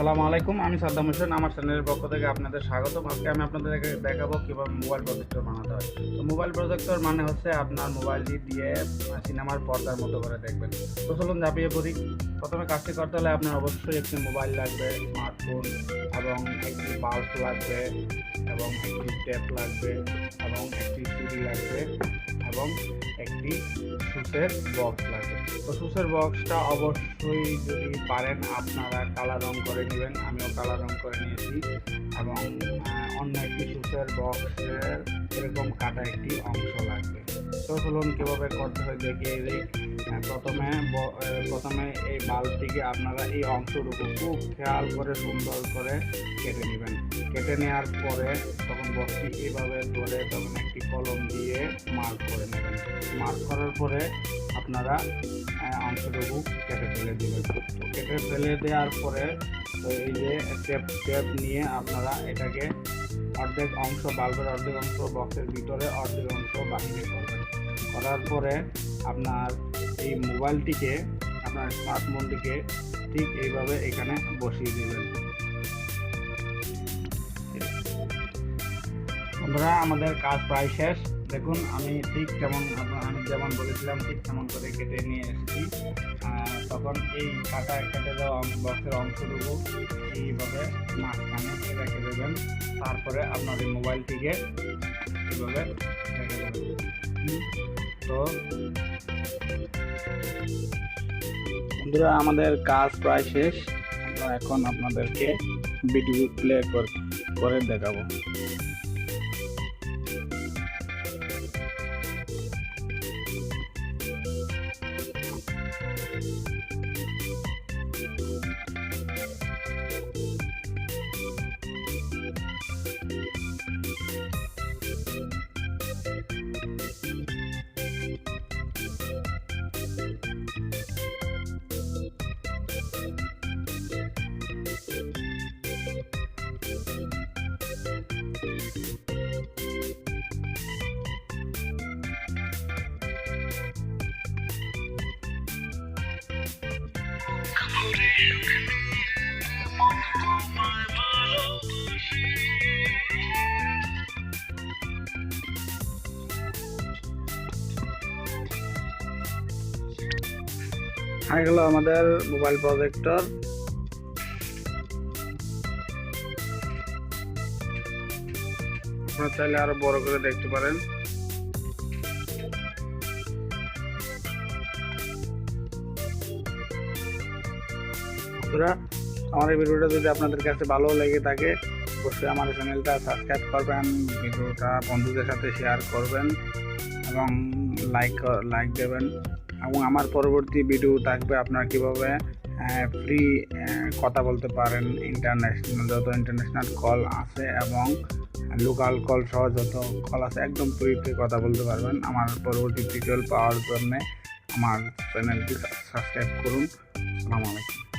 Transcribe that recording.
আসসালামু আলাইকুম, আমি সাদ্দাম হোসেন, আমার চ্যানেলের পক্ষ থেকে আপনাদের স্বাগত আজকে আমি আপনাদের দেখাবো কীভাবে মোবাইল প্রজেক্টর বানাতে হয়। তো মোবাইল প্রজেক্টর মানে হচ্ছে আপনার মোবাইলটি দিয়ে সিনেমার পর্দার মতো করে দেখবেন। তো চলুন ঝাঁপিয়ে পড়ি। প্রথমে কাজটি করতে হলে আপনার অবশ্যই একটি মোবাইল লাগবে, স্মার্টফোন এবং একটি বাল্ব লাগবে এবং একটি ট্যাপ লাগবে এবং একটি চুরি লাগবে এবং একটি সুসের বক্স লাগবে। তো সুসের বক্সটা অবশ্যই যদি পারেন, আপনারা কালার রং করে নেবেন। আমিও কালার রং করে নিয়েছি। এবং অন্য একটি সুসের বক্সের এরকম কাটা একটি অংশ লাগবে। তো চলুন কীভাবে করতে হয় দেখিয়ে দিই। প্রথমে প্রথমে এই বাল্বটিকে আপনারা এই অংশটুকু খুব খেয়াল করে সুন্দর করে কেটে নেবেন। কেটে নেওয়ার পরে তখন বক্সটি এইভাবে ধরে তখন একটি কলম দিয়ে মার্ক করে নেবেন। মার্ক করার পরে আপনারা অংশটুকু কেটে ফেলে দেবেন। কেটে ফেলে দেওয়ার পরে তো এই যে টেপ টেপ নিয়ে আপনারা এটাকে অর্ধেক অংশ বাল্বের অর্ধেক অংশ বক্সের ভিতরে অর্ধেক অংশ বাহিরে করবেন। করার পরে আপনার এই মোবাইলটিকে, আপনার স্মার্টফোনটিকে ঠিক এইভাবে এখানে বসিয়ে দেবেন। বন্ধুরা, আমাদের কাজ প্রায় শেষ। দেখুন, আমি ঠিক যেমন আমি যেমন বলেছিলাম, ঠিক তেমন করে কেটে নিয়ে এসেছি। তখন এই কাটা কেটে দেওয়া বক্সের অংশটুকু এইভাবে মাঝখানে রেখে দেবেন। তারপরে আপনার এই মোবাইলটিকে এইভাবে রেখে দেবেন। তো আমাদের কাজ প্রায় শেষ। আমরা এখন আপনাদেরকে ভিডিও প্লে করে দেখাবো। হয়ে গেল আমাদের মোবাইল প্রজেক্টর আপনারা চাইলে আরও বড় করে দেখতে পারেন। বন্ধুরা আমার এই ভিডিওটা যদি আপনাদের কাছে ভালো লেগে থাকে, অবশ্যই আমার চ্যানেলটা সাবস্ক্রাইব করবেন, ভিডিওটা বন্ধুদের সাথে শেয়ার করবেন এবং লাইক লাইক দেবেন এবং আমার পরবর্তী ভিডিও থাকবে আপনার কীভাবে ফ্রি কথা বলতে পারেন ইন্টারন্যাশনাল যত ইন্টারন্যাশনাল কল আছে এবং লোকাল কল সহ যত কল আছে, একদম ফ্রিতে কথা বলতে পারবেন। আমার পরবর্তী টিউটোরিয়াল পাওয়ার জন্যে আমার চ্যানেলটি সাবস্ক্রাইব করুন। আসসালামু আলাইকুম।